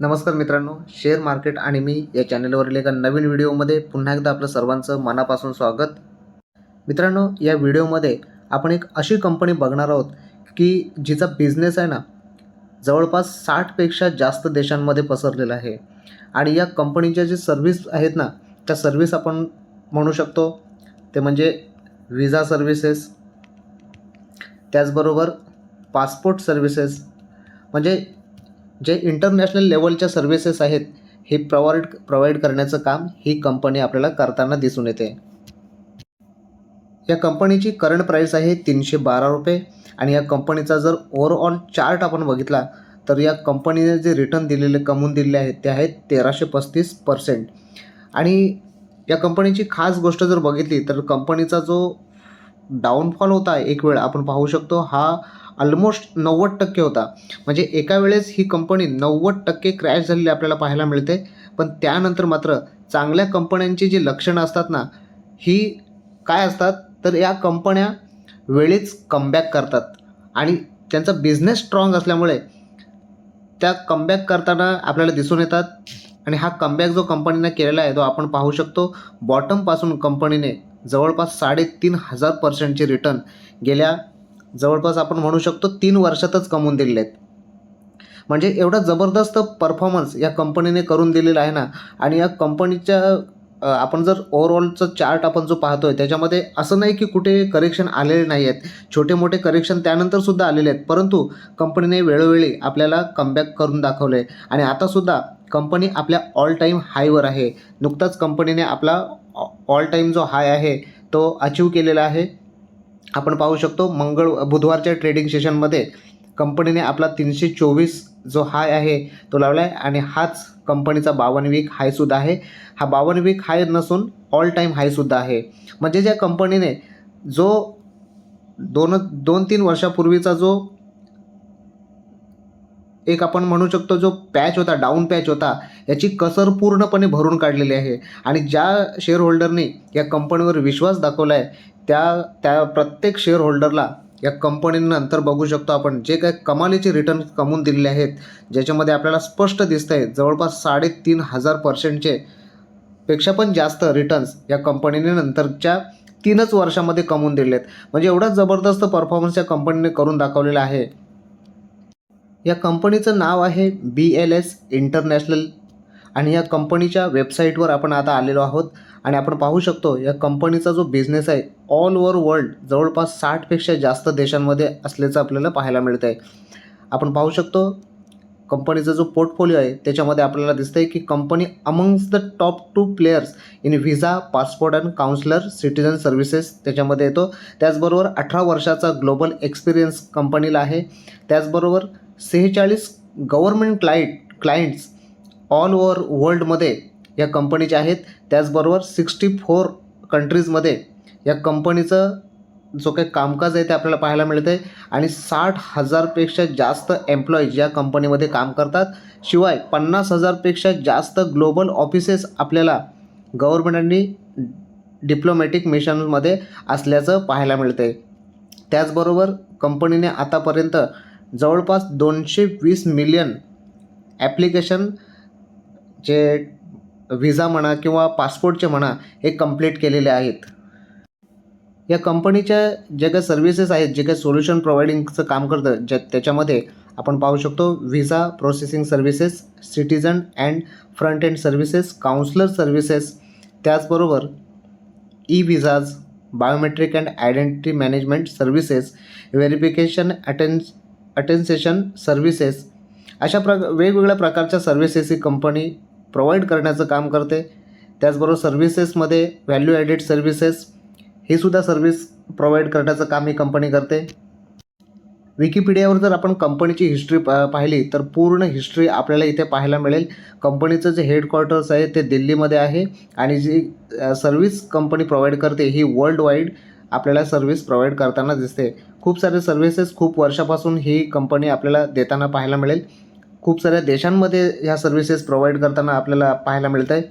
नमस्कार मित्रांनो share market आणि मी या चॅनलवरील एका नवीन व्हिडिओमध्ये पुन्हा एकदा आपलं सर्वांचं मनापासून स्वागत. मित्रांनो या व्हिडिओमध्ये आपण एक अशी कंपनी बघणार आहोत की जिचा बिझनेस आहे ना जवळपास साठपेक्षा जास्त देशांमध्ये पसरलेला आहे. आणि या कंपनीच्या जे सर्व्हिस आहेत ना त्या सर्व्हिस आपण म्हणू शकतो ते म्हणजे विजा सर्व्हिसेस त्याचबरोबर पासपोर्ट सर्व्हिसेस म्हणजे जे इंटरनॅशनल लेवलच्या सर्व्हिसेस आहेत हे प्रोवाइड प्रोव्हाइड करण्याचं काम ही कंपनी आपल्याला करताना दिसून येते. या कंपनीची करंट प्राईस आहे तीनशे बारा रुपये आणि या कंपनीचा जर ओव्हरऑल चार्ट आपण बघितला तर या कंपनीने जे रिटर्न दिलेले कमवून दिलेले आहेत ते आहेत तेराशे पस्तीस पर्सेंट आणि या कंपनीची खास गोष्ट जर बघितली तर कंपनीचा जो डाऊनफॉल होता एक वेळ आपण पाहू शकतो हा ऑलमोस्ट नव्वद टक्के होता. म्हणजे एका वेळेस ही कंपनी नव्वद टक्के क्रॅश झालेली आपल्याला पाहायला मिळते. पण त्यानंतर मात्र चांगल्या कंपन्यांची जी लक्षणं असतात ना ही काय असतात? तर या कंपन्या वेळीच कमबॅक करतात. आणि त्यांचा बिझनेस स्ट्रॉंग असल्यामुळे त्या कमबॅक करताना आपल्याला दिसून येतात. आणि हा कमबॅक जो कंपनीने केलेला आहे तो आपण पाहू शकतो. बॉटमपासून कंपनीने जवळपास साडेतीन हजार पर्सेंटचे रिटर्न गेल्या जवळपास आपण म्हणू शकतो तीन वर्षातच कमवून दिलेले आहेत. म्हणजे एवढा जबरदस्त परफॉर्मन्स या कंपनीने करून दिलेला आहे ना. आणि या कंपनीच्या आपण जर ओव्हरऑलचं चार्ट आपण जो पाहतो आहे त्याच्यामध्ये असं नाही की कुठे करेक्शन आलेले नाही आहेत छोटे मोठे करेक्शन त्यानंतर सुद्धा आलेले आहेत. परंतु कंपनीने वेळोवेळी आपल्याला कमबॅक करून दाखवलं आहे आणि आतासुद्धा कंपनी आपल्या ऑल टाईम हायवर आहे. नुकताच कंपनीने आपला ऑल टाईम जो हाय आहे तो अचीव केलेला आहे. आपण पाहू शकतो मंगळ बुधवारच्या ट्रेडिंग सेशनमध्ये कंपनीने आपला तीनशे चोवीस जो हाय आहे तो लावला आहे आणि हाच कंपनीचा बावन वीक हायसुद्धा आहे. हा बावन वीक हाय नसून ऑल टाईम हायसुद्धा आहे. म्हणजे ज्या कंपनीने जो दोन दोन तीन वर्षापूर्वीचा जो एक आपण म्हणू शकतो जो पॅच होता डाऊन पॅच होता याची कसर पूर्णपणे भरून काढलेली आहे. आणि ज्या शेअर होल्डरनी या कंपनीवर विश्वास दाखवला आहे त्या त्या प्रत्येक शेअर होल्डरला या कंपनीनंतर बघू शकतो आपण. जे काय कमालीचे रिटर्न कमवून दिलेले आहेत ज्याच्यामध्ये आपल्याला स्पष्ट दिसतं आहे जवळपास साडेतीन हजार पर्सेंटचे पेक्षा पण जास्त रिटर्न्स या कंपनीने नंतरच्या तीनच वर्षामध्ये कमवून दिले आहेत. म्हणजे एवढा जबरदस्त परफॉर्मन्स या कंपनीने करून दाखवलेला आहे. या कंपनीचं नाव आहे बी एल एस इंटरनॅशनल. आणि या कंपनीच्या वेबसाईटवर आपण आता आलेलो आहोत. आणि आपण पाहू शकतो या कंपनीचा जो बिझनेस आहे ऑल ओव्हर वर्ल्ड जवळपास साठपेक्षा जास्त देशांमध्ये असल्याचं आपल्याला पाहायला मिळतं आहे आपण पाहू शकतो कंपनीचा जो पोर्टफोलिओ आहे त्याच्यामध्ये आपल्याला दिसतं आहे की company amongst the top two players in visa passport and consular citizen services त्याच्यामध्ये येतो. त्याचबरोबर अठरा वर्षाचा ग्लोबल एक्सपिरियन्स कंपनीला आहे. त्याचबरोबर सेहेचाळीस government client clients all over वर्ल्डमध्ये या कंपनीचे आहेत. त्याचबरोबर सिक्स्टी फोर कंट्रीजमध्ये या कंपनीचं जो काही कामकाज आहे ते आपल्याला पाहायला मिळतं आहे आणि साठ हजारपेक्षा जास्त एम्प्लॉईज या कंपनीमध्ये काम करतात. शिवाय पन्नास हजारपेक्षा जास्त ग्लोबल ऑफिसेस आपल्याला गव्हर्मेंटांनी डिप्लोमॅटिक मिशनमध्ये असल्याचं पाहायला मिळतं आहे त्याचबरोबर कंपनीने आतापर्यंत जवळपास दोनशे वीस मिलियन ॲप्लिकेशन जे व्हिजा म्हणा किंवा पासपोर्टचे म्हणा हे कंप्लीट केलेले आहेत. या कंपनीच्या ज्या काही सर्व्हिसेस आहेत जे काही सोल्युशन प्रोव्हाइडिंगचं काम करतं ज्या त्याच्यामध्ये आपण पाहू शकतो visa processing services citizen and front end services consular services त्याचबरोबर e visas biometric and identity management services verification attains attestation services अशा प्र वेगवेगळ्या प्रकारच्या सर्व्हिसेस ही कंपनी प्रोव्हाइड करण्याचं काम करते. त्याचबरोबर सर्व्हिसेसमध्ये व्हॅल्यू ॲडेड सर्व्हिसेस ही सुद्धा सर्व्हिस प्रोव्हाइड करण्याचं काम ही कंपनी करते. विकिपीडियावर जर आपण कंपनीची हिस्ट्री पा पाहिली तर पूर्ण हिस्ट्री आपल्याला इथे पाहायला मिळेल. कंपनीचं जे हेडक्वार्टर्स आहे ते दिल्लीमध्ये आहे. आणि जी सर्व्हिस कंपनी प्रोव्हाइड करते ही वर्ल्ड वाईड आपल्याला सर्व्हिस प्रोव्हाइड करताना दिसते. खूप सारे सर्व्हिसेस खूप वर्षापासून ही कंपनी आपल्याला देताना पाहायला मिळेल. खूप साऱ्या देशांमध्ये ह्या सर्व्हिसेस प्रोव्हाइड करताना आपल्याला पाहायला मिळत आहे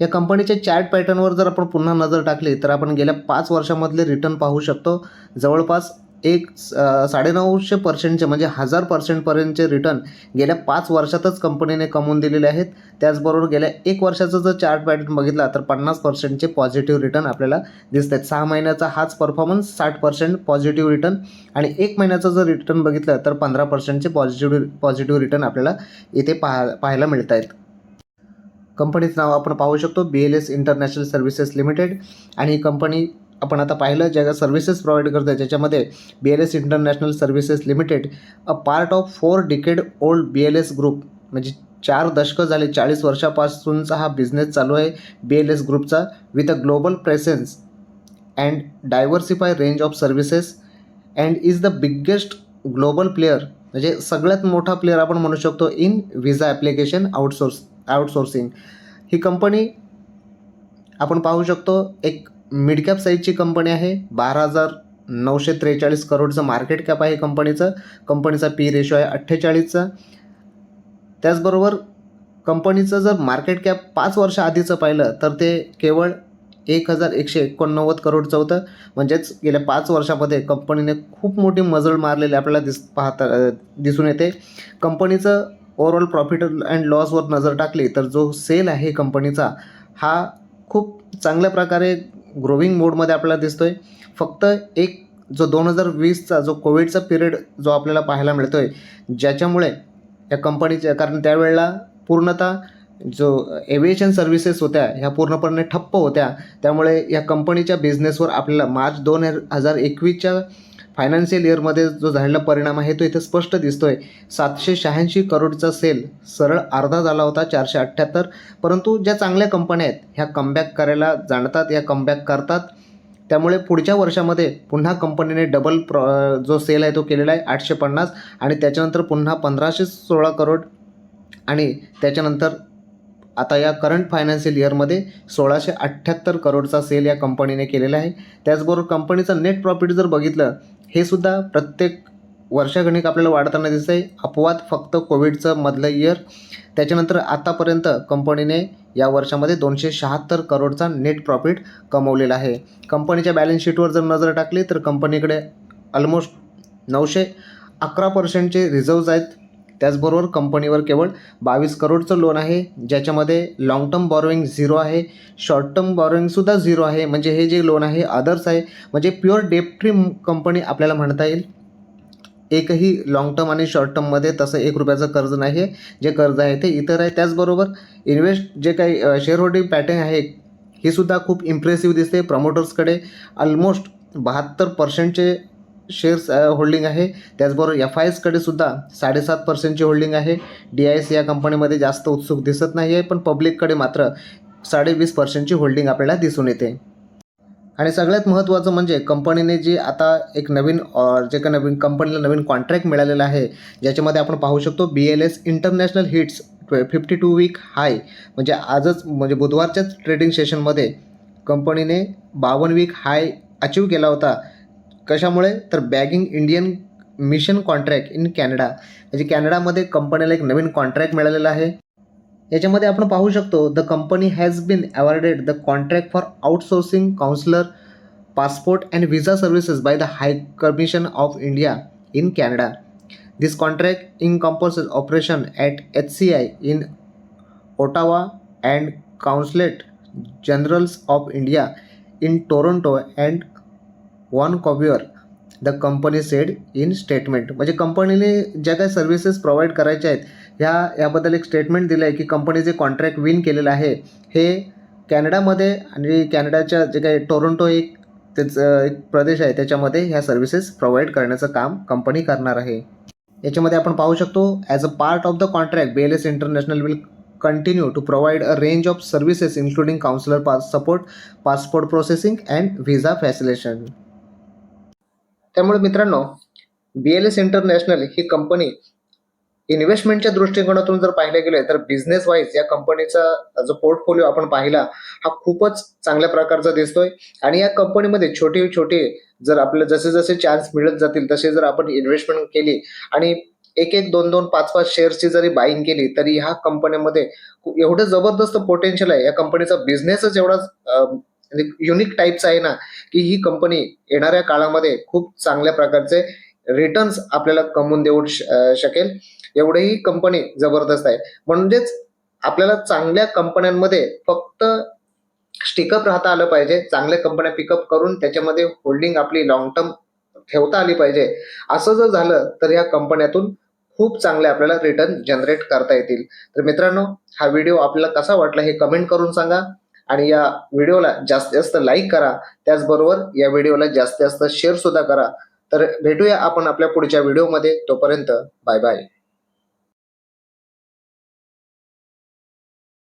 या कंपनीच्या चॅट पॅटर्नवर जर आपण पुन्हा नजर टाकली तर आपण गेल्या पाच वर्षामधले रिटर्न पाहू शकतो. जवळपास एक साडे साडेनऊशे पर्सेंटचे म्हणजे हजार पर्सेंटपर्यंतचे रिटर्न गेल्या पाच वर्षातच कंपनीने कमवून दिलेले आहेत. त्याचबरोबर गेल्या एक वर्षाचा जर चार्ट पॅटर्न बघितला तर पन्नास पर्सेंटचे पॉझिटिव्ह रिटर्न आपल्याला दिसत आहेत सहा महिन्याचा हाच परफॉर्मन्स साठ पर्सेंट पॉझिटिव्ह रिटर्न आणि एक महिन्याचं जर रिटर्न बघितलं तर पंधरा पर्सेंटचे पॉझिटिव्ह पॉझिटिव्ह रिटर्न आपल्याला इथे पाहा पाहायला मिळत आहेत कंपनीचं नाव आपण पाहू शकतो B L S international services limited आणि ही कंपनी आपण आता पाहिलं ज्या सर्व्हिसेस प्रोव्हाइड करते ज्याच्यामध्ये B L S international services limited a part of four decade old B L S group म्हणजे चार दशकं झाले चाळीस वर्षापासूनचा हा बिझनेस चालू आहे बी एल एस ग्रुपचा with a global presence and diversify range of services and is the biggest global player म्हणजे सगळ्यात मोठा प्लेअर आपण म्हणू शकतो in visa application outsource outsourcing he company आपण पाहू शकतो एक मिडकॅप साईजची कंपनी आहे. बारा हजार नऊशे त्रेचाळीस करोडचं मार्केट कॅप आहे कंपनीचं. कंपनीचा पी रेशो आहे अठ्ठेचाळीसचा. त्याचबरोबर कंपनीचं जर मार्केट कॅप पाच वर्ष आधीचं पाहिलं तर ते केवळ एक हजार एकशे एकोणनव्वद करोडचं होतं. म्हणजेच गेल्या पाच वर्षामध्ये कंपनीने खूप मोठी मजल मारलेली आपल्याला दिस पाहता दिसून येते. कंपनीचं ओव्हरऑल प्रॉफिट अँड लॉसवर नजर टाकली तर जो सेल आहे कंपनीचा हा खूप चांगल्या प्रकारे ग्रोविंग मोडमध्ये आपल्याला दिसतो आहे फक्त एक जो दोन हजार वीसचा जो कोविडचा पिरियड जो आपल्याला पाहायला मिळतो आहे ज्याच्यामुळे या कंपनीच्या कारण त्यावेळेला पूर्णतः जो एव्हिएशन सर्व्हिसेस होत्या ह्या पूर्णपणे ठप्प होत्या. त्यामुळे या कंपनीच्या बिझनेसवर आपल्याला मार्च दोन हजार एकवीसच्या फायनान्शियल इयरमध्ये जो झालेला परिणाम आहे तो इथे स्पष्ट दिसतो आहे सातशे शहाऐंशी करोडचा सेल सरळ अर्धा झाला होता चारशे अठ्ठ्याहत्तर. परंतु ज्या चांगल्या कंपन्या आहेत ह्या कमबॅक करायला जाणतात या कमबॅक करतात. त्यामुळे पुढच्या वर्षामध्ये पुन्हा कंपनीने डबल प्र जो सेल आहे तो केलेला आहे आठशे पन्नास. आणि त्याच्यानंतर पुन्हा पंधराशे सोळा करोड. आणि त्याच्यानंतर आता या करंट फायनान्शियल इयरमध्ये सोळाशे अठ्ठ्याहत्तर करोडचा सेल या कंपनीने केलेला आहे. त्याचबरोबर कंपनीचं नेट प्रॉफिट जर बघितलं हे सुद्धा प्रत्येक वर्षागणिक आपल्याला वाढताना दिसतं आहे अपवाद फक्त कोविडचं मधलं इयर त्याच्यानंतर आतापर्यंत कंपनीने या वर्षामध्ये दोनशे शहात्तर करोडचा नेट प्रॉफिट कमवलेला आहे. कंपनीच्या बॅलन्स शीटवर जर नजर टाकली तर कंपनीकडे ऑलमोस्ट नऊशे अकरा पर्सेंटचे रिझर्व्ज आहेत. त्याचबरोबर कंपनीवर केवळ बावीस करोडचं लोन आहे ज्याच्यामध्ये लाँग टर्म बॉरोईंग झिरो आहे शॉर्ट टर्म बॉरोईंगसुद्धा झिरो आहे. म्हणजे हे जे लोन आहे अदर्स आहे म्हणजे प्युअर डेप फ्री कंपनी आपल्याला म्हणता येईल. एकही लाँग टर्म आणि शॉर्ट टर्ममध्ये तसं एक रुपयाचं कर्ज नाही आहे जे कर्ज आहे ते इतर आहे. त्याचबरोबर इन्व्हेस्ट जे काही शेअर होल्डिंग पॅटर्न आहे ही सुद्धा खूप इम्प्रेसिव्ह दिसते. प्रमोटर्सकडे ऑलमोस्ट बहात्तर पर्सेंटचे शेअर्स होल्डिंग आहे. त्याचबरोबर एफ आय एसकडे सुद्धा साडेसात पर्सेंटची होल्डिंग आहे. डी आय एस या कंपनीमध्ये जास्त उत्सुक दिसत नाही आहे पण पब्लिककडे मात्र साडेवीस पर्सेंटची होल्डिंग आपल्याला दिसून येते. आणि सगळ्यात महत्त्वाचं म्हणजे कंपनीने जी आता एक नवीन जे का नवीन कंपनीला नवीन कॉन्ट्रॅक्ट मिळालेला आहे ज्याच्यामध्ये आपण पाहू शकतो B L S international hits fifty two week high म्हणजे आजच म्हणजे बुधवारच्याच ट्रेडिंग सेशनमध्ये कंपनीने बावन्न वीक हाय अचीव केला होता. कशामुळे? तर bagging Indian mission contract in Canada म्हणजे कॅनडामध्ये कंपनीला एक नवीन कॉन्ट्रॅक्ट मिळालेला आहे. याच्यामध्ये आपण पाहू शकतो the company has been awarded the contract for outsourcing consular passport and visa services by the high commission of India in Canada this contract encompasses operation at H C I in Ottawa and consulate generals of India in Toronto and Vancouver the company said in statement. म्हणजे कंपनीने ज्या काही services provide करायच्या आहेत ह्या याबद्दल एक statement दिलं आहे की कंपनी जे कॉन्ट्रॅक्ट विन केलेलं आहे हे कॅनडामध्ये आणि कॅनडाच्या जे काही टोरंटो एक त्याचं एक प्रदेश आहे त्याच्यामध्ये ह्या सर्व्हिसेस प्रोव्हाइड करण्याचं काम कंपनी करणार आहे. याच्यामध्ये आपण पाहू शकतो as a part of the contract B L S international will continue to provide a range of services including consular pass support passport processing and visa facilitation त्यामुळे मित्रांनो बी एल एस इंटरनॅशनल ही company इन्व्हेस्टमेंटच्या दृष्टिकोनातून जर पाहिलं गेलं तर business wise या कंपनीचा जो पोर्टफोलिओ आपण पाहिला हा खूपच चांगल्या प्रकारचा दिसतोय. आणि या कंपनीमध्ये छोटे छोटे जर आपल्याला जसे जसे चान्स मिळत जातील तसे जर आपण इन्व्हेस्टमेंट केली आणि एक एक दोन दोन पाच पाच शेअर्सची जरी बाईंग केली तरी ह्या कंपनीमध्ये एवढं जबरदस्त पोटेन्शियल आहे. या कंपनीचा बिझनेसच एवढा म्हणजे युनिक टाईपचं आहे ना की ही कंपनी येणाऱ्या काळामध्ये खूप चांगल्या प्रकारचे रिटर्न्स आपल्याला कमवून देऊ श- शकेल. एवढी कंपनी जबरदस्त आहे. म्हणजेच आपल्याला चांगल्या कंपन्यांमध्ये फक्त स्टिकअप राहता आलं पाहिजे. चांगल्या कंपन्या पिकअप करून त्याच्यामध्ये होल्डिंग आपली लॉंग टर्म ठेवता आली पाहिजे. असं जर झालं तर या कंपन्यातून खूप चांगले आपल्याला रिटर्न जनरेट करता येतील. तर मित्रांनो हा व्हिडिओ आपल्याला कसा वाटला हे कमेंट करून सांगा. आणि या व्हिडिओला जास्तीत जास्त लाईक करा. त्याचबरोबर या व्हिडिओला जास्तीत जास्त शेअर सुद्धा करा. तर भेटूया आपण आपल्या पुढच्या व्हिडिओमध्ये तोपर्यंत बाय बाय